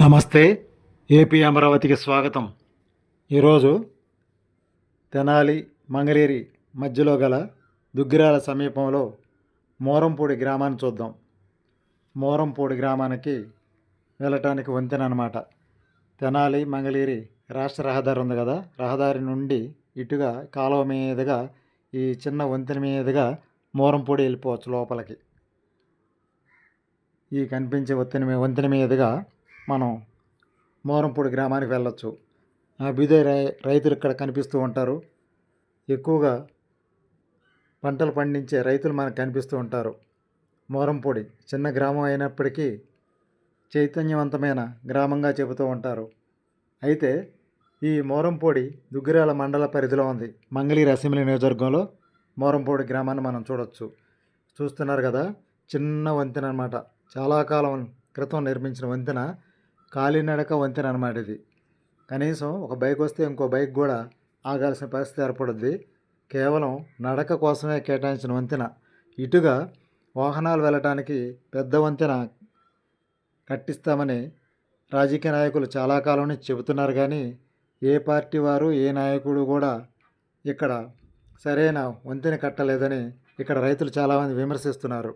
నమస్తే ఏపీ అమరావతికి స్వాగతం. ఈరోజు తెనాలి మంగళేరి మధ్యలో గల దుగ్గిరాల సమీపంలో మోరంపూడి గ్రామాన్ని చూద్దాం. మోరంపూడి గ్రామానికి వెళ్ళటానికి వంతెన అనమాట తెనాలి మంగళగిరి రాష్ట్ర రహదారి ఉంది కదా రహదారి నుండి ఇటుగా కాలువ మీదుగా ఈ చిన్న వంతెన మీదుగా మోరంపూడి వెళ్ళిపోవచ్చు లోపలికి. ఈ కనిపించే వంతెన మీ- వంతెన మీదుగా మనం మోరంపూడి గ్రామానికి వెళ్ళొచ్చు. బీదే రై రైతులు ఇక్కడ కనిపిస్తూ ఉంటారు. ఎక్కువగా పంటలు పండించే రైతులు మనకు కనిపిస్తూ ఉంటారు. మోరంపూడి చిన్న గ్రామం అయినప్పటికీ చైతన్యవంతమైన గ్రామంగా చెబుతూ ఉంటారు. అయితే ఈ మోరంపూడి దుగ్గిరాల మండల పరిధిలో ఉంది. మంగళగిరి అసెంబ్లీ నియోజకవర్గంలో మోరంపూడి గ్రామాన్ని మనం చూడొచ్చు. చూస్తున్నారు కదా చిన్న వంతెన అనమాట చాలా కాలం క్రితం నిర్మించిన వంతెన. కాలినడక వంతెన అనమాట ఇది. కనీసం ఒక బైక్ వస్తే ఇంకో బైక్ కూడా ఆగాల్సిన పరిస్థితి ఏర్పడుద్ది. కేవలం నడక కోసమే కేటాయించిన వంతెన. ఇటుగా వాహనాలు వెళ్ళటానికి పెద్ద వంతెన కట్టిస్తామని రాజకీయ నాయకులు చాలా కాలం నుంచి చెబుతున్నారు కానీ ఏ పార్టీ వారు ఏ నాయకుడు కూడా ఇక్కడ సరైన వంతెన కట్టలేదని ఇక్కడ రైతులు చాలామంది విమర్శిస్తున్నారు.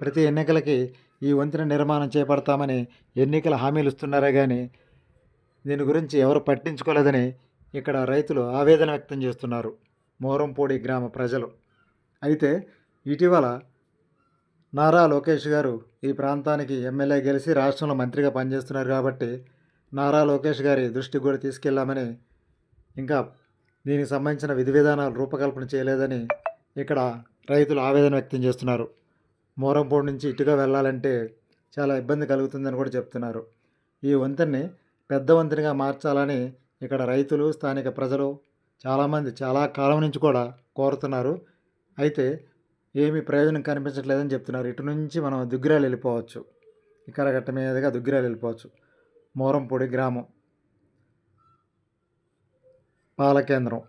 ప్రతి ఎన్నికలకి ఈ వంతెన నిర్మాణం చేపడతామని ఎన్నికల హామీలు ఇస్తున్నారే కానీ దీని గురించి ఎవరు పట్టించుకోలేదని ఇక్కడ రైతులు ఆవేదన వ్యక్తం చేస్తున్నారు. మోరంపూడి గ్రామ ప్రజలు. అయితే ఇటీవల నారా లోకేష్ గారు ఈ ప్రాంతానికి ఎమ్మెల్యే గెలిచి రాష్ట్రంలో మంత్రిగా పనిచేస్తున్నారు కాబట్టి నారా లోకేష్ గారి దృష్టికి కూడా తీసుకెళ్ళామని ఇంకా దీనికి సంబంధించిన విధి విధానాలు రూపకల్పన చేయలేదని ఇక్కడ రైతులు ఆవేదన వ్యక్తం చేస్తున్నారు. మోరంపూడి నుంచి ఇటుగా వెళ్ళాలంటే చాలా ఇబ్బంది కలుగుతుందని కూడా చెప్తున్నారు. ఈ వంతెన్ని పెద్ద వంతెనగా మార్చాలని ఇక్కడ రైతులు స్థానిక ప్రజలు చాలామంది చాలా కాలం నుంచి కూడా కోరుతున్నారు. అయితే ఏమీ ప్రయోజనం కనిపించట్లేదని చెప్తున్నారు. ఇటు నుంచి మనం దుగ్గిరాలు వెళ్ళిపోవచ్చు. ఇక్కరగట్ట మీదుగా దుగ్గిరాలు వెళ్ళిపోవచ్చు. మోరంపూడి గ్రామం. పాలకేంద్రం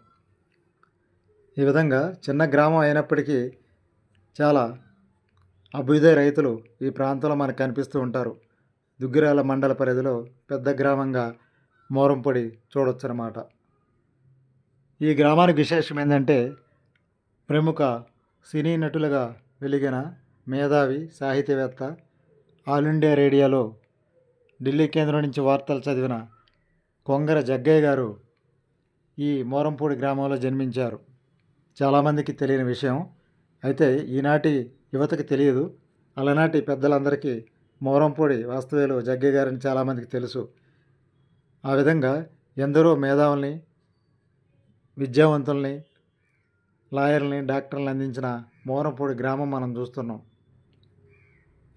ఈ విధంగా చిన్న గ్రామం అయినప్పటికీ చాలా అభ్యుదయ రైతులు ఈ ప్రాంతంలో మనకు కనిపిస్తూ ఉంటారు. దుగ్గిరాల మండల పరిధిలో పెద్ద గ్రామంగా మోరంపొడి చూడొచ్చనమాట ఈ గ్రామానికి విశేషం ఏంటంటే ప్రముఖ సినీ నటులుగా వెలిగిన మేధావి సాహితీవేత్త ఆల్ ఇండియా రేడియోలో ఢిల్లీ కేంద్రం నుంచి వార్తలు చదివిన కొంగర జగ్గయ్య గారు ఈ మోరంపూడి గ్రామంలో జన్మించారు. చాలామందికి తెలియని విషయం. అయితే ఈనాటి యువతకి తెలియదు. అలనాటి పెద్దలందరికీ మోరంపూడి వాస్తవేలు జగ్గయ్య గారని చాలామందికి తెలుసు. ఆ విధంగా ఎందరో మేధావుల్ని విద్యావంతుల్ని లాయర్ని డాక్టర్లను అందించిన మోరంపూడి గ్రామం మనం చూస్తున్నాం.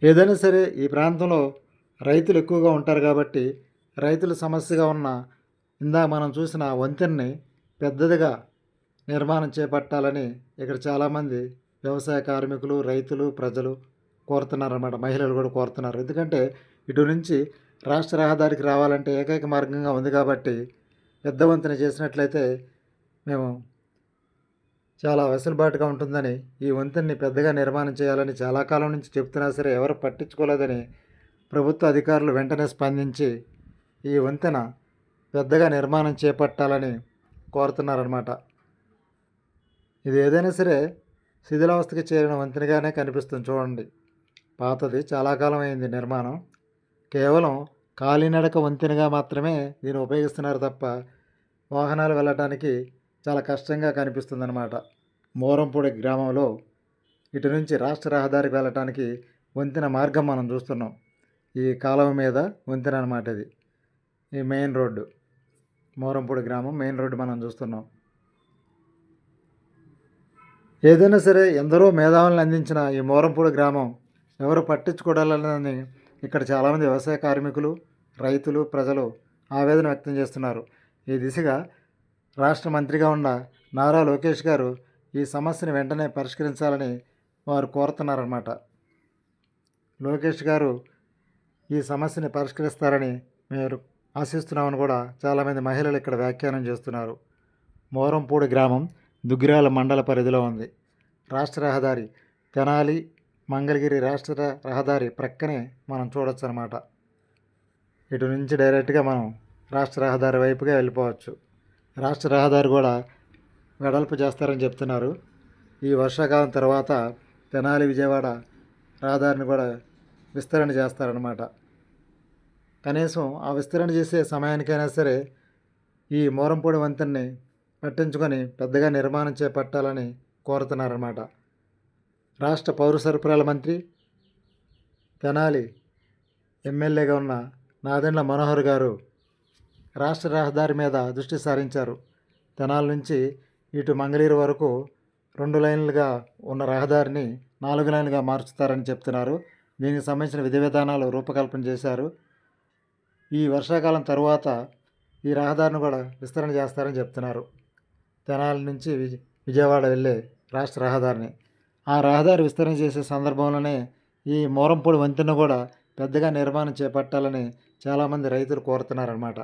ఏదైనా సరే ఈ ప్రాంతంలో రైతులు ఎక్కువగా ఉంటారు కాబట్టి రైతుల సమస్యగా ఉన్న ఇందా మనం చూసిన వంతెన్ని వంతెనని పెద్దదిగా నిర్మాణం చేపట్టాలని ఇక్కడ చాలామంది వ్యవసాయ కార్మికులు రైతులు ప్రజలు కోరుతున్నారు అన్నమాట మహిళలు కూడా కోరుతున్నారు. ఎందుకంటే ఇటు నుంచి రాష్ట్ర రహదారికి రావాలంటే ఏకైక మార్గంగా ఉంది కాబట్టి పెద్ద వంతెన చేసినట్లయితే మేము చాలా వెసులుబాటుగా ఉంటుందని ఈ వంతెనని పెద్దగా నిర్మాణం చేయాలని చాలా కాలం నుంచి చెప్తున్నా సరే ఎవరు పట్టించుకోలేదని ప్రభుత్వ అధికారులు వెంటనే స్పందించి ఈ వంతెన పెద్దగా నిర్మాణం చేపట్టాలని కోరుతున్నారన్నమాట. ఇది ఏదైనా సరే శిథిలావస్థకి చేరిన వంతెనగానే కనిపిస్తుంది. చూడండి. పాతది చాలా కాలం అయింది నిర్మాణం. కేవలం కాలినడక వంతెనగా మాత్రమే దీన్ని ఉపయోగిస్తున్నారు తప్ప వాహనాలు వెళ్ళటానికి చాలా కష్టంగా కనిపిస్తుంది అనమాట మోరంపూడి గ్రామంలో ఇటు నుంచి రాష్ట్ర రహదారికి వెళ్ళటానికి వంతెన మార్గం మనం చూస్తున్నాం. ఈ కాలువ మీద వంతెన అనమాట ఇది. ఈ మెయిన్ రోడ్డు. మోరంపూడి గ్రామం మెయిన్ రోడ్డు మనం చూస్తున్నాం. ఏదైనా సరే ఎందరో మేధావులను అందించిన ఈ మోరంపూడి గ్రామం ఎవరు పట్టించుకోవాలని ఇక్కడ చాలామంది వ్యవసాయ కార్మికులు రైతులు ప్రజలు ఆవేదన వ్యక్తం చేస్తున్నారు. ఈ దిశగా రాష్ట్ర మంత్రిగా ఉన్న నారా లోకేష్ గారు ఈ సమస్యను వెంటనే పరిష్కరించాలని వారు కోరుతున్నారన్నమాట. లోకేష్ గారు ఈ సమస్యని పరిష్కరిస్తారని మీరు ఆశిస్తున్నామని కూడా చాలామంది మహిళలు ఇక్కడ వ్యాఖ్యానం చేస్తున్నారు. మోరంపూడి గ్రామం దుగ్గిరాల మండల పరిధిలో ఉంది. రాష్ట్ర రహదారి తెనాలి మంగళగిరి రాష్ట్ర రహదారి ప్రక్కనే మనం చూడొచ్చు అనమాట ఇటు నుంచి డైరెక్ట్గా మనం రాష్ట్ర రహదారి వైపుగా వెళ్ళిపోవచ్చు. రాష్ట్ర రహదారి కూడా వెడల్పు చేస్తారని చెప్తున్నారు. ఈ వర్షాకాలం తర్వాత తెనాలి విజయవాడ రహదారిని కూడా విస్తరణ చేస్తారనమాట. కనీసం ఆ విస్తరణ చేసే సమయానికైనా సరే ఈ మోరంపూడి వంతెనని పట్టించుకొని పెద్దగా నిర్మాణం చేపట్టాలని కోరుతున్నారన్నమాట. రాష్ట్ర పౌర సరఫరాల మంత్రి తెనాలి ఎమ్మెల్యేగా ఉన్న నాదెండ్ల మనోహర్ గారు రాష్ట్ర రహదారి మీద దృష్టి సారించారు. తెనాలి నుంచి ఇటు మంగళీరు వరకు రెండు లైన్లుగా ఉన్న రహదారిని నాలుగు లైన్లుగా మార్చుతారని చెప్తున్నారు. దీనికి సంబంధించిన విధి విధానాలు రూపకల్పన చేశారు. ఈ వర్షాకాలం తరువాత ఈ రహదారిని కూడా విస్తరణ చేస్తారని చెప్తున్నారు. తెనాలి నుంచి విజ విజయవాడ వెళ్ళే రాష్ట్ర రహదారిని. ఆ రహదారి విస్తరణ చేసే సందర్భంలోనే ఈ మోరంపూడి వంతెన కూడా పెద్దగా నిర్మాణం చేపట్టాలని చాలామంది రైతులు కోరుతున్నారన్నమాట.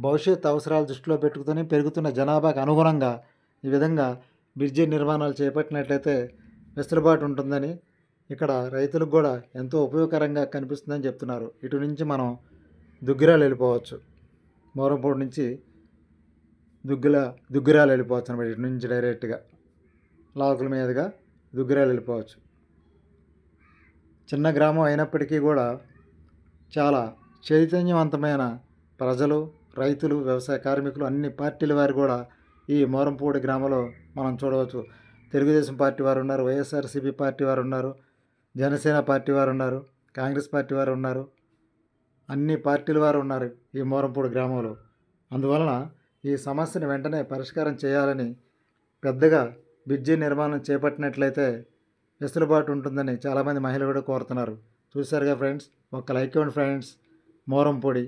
భవిష్యత్ అవసరాలు దృష్టిలో పెట్టుకుని పెరుగుతున్న జనాభాకు అనుగుణంగా ఈ విధంగా బ్రిడ్జి నిర్మాణాలు చేపట్టినట్లయితే వెసులుబాటు ఉంటుందని ఇక్కడ రైతులకు కూడా ఎంతో ఉపయోగకరంగా కనిపిస్తుందని చెప్తున్నారు. ఇటు నుంచి మనం దుగ్గిరాలు వెళ్ళిపోవచ్చు. మోరంపూడి నుంచి దుగ్గుల దుగ్గిరాలు వెళ్ళిపోవచ్చు అనమాట ఇటు నుంచి డైరెక్ట్గా. లాకుల మీదుగా దుగ్గిరాలు వెళ్ళిపోవచ్చు. చిన్న గ్రామం అయినప్పటికీ కూడా చాలా చైతన్యవంతమైన ప్రజలు రైతులు వ్యవసాయ కార్మికులు అన్ని పార్టీల వారు కూడా ఈ మోరంపూడి గ్రామంలో మనం చూడవచ్చు. తెలుగుదేశం పార్టీ వారు ఉన్నారు వైఎస్ఆర్సీపీ పార్టీ వారు ఉన్నారు జనసేన పార్టీ వారు ఉన్నారు కాంగ్రెస్ పార్టీ వారు ఉన్నారు. అన్ని పార్టీల వారు ఉన్నారు ఈ మోరంపూడి గ్రామంలో. అందువలన ఈ సమస్యను వెంటనే పరిష్కారం చేయాలని పెద్దగా బ్రిడ్జి నిర్మాణం చేపట్టినట్లయితే వెసులుబాటు ఉంటుందని చాలామంది మహిళలు కూడా కోరుతున్నారు. చూశారుగా ఫ్రెండ్స్ ఒక లైక్ ఇవ్వండి ఫ్రెండ్స్. మోరంపొడి.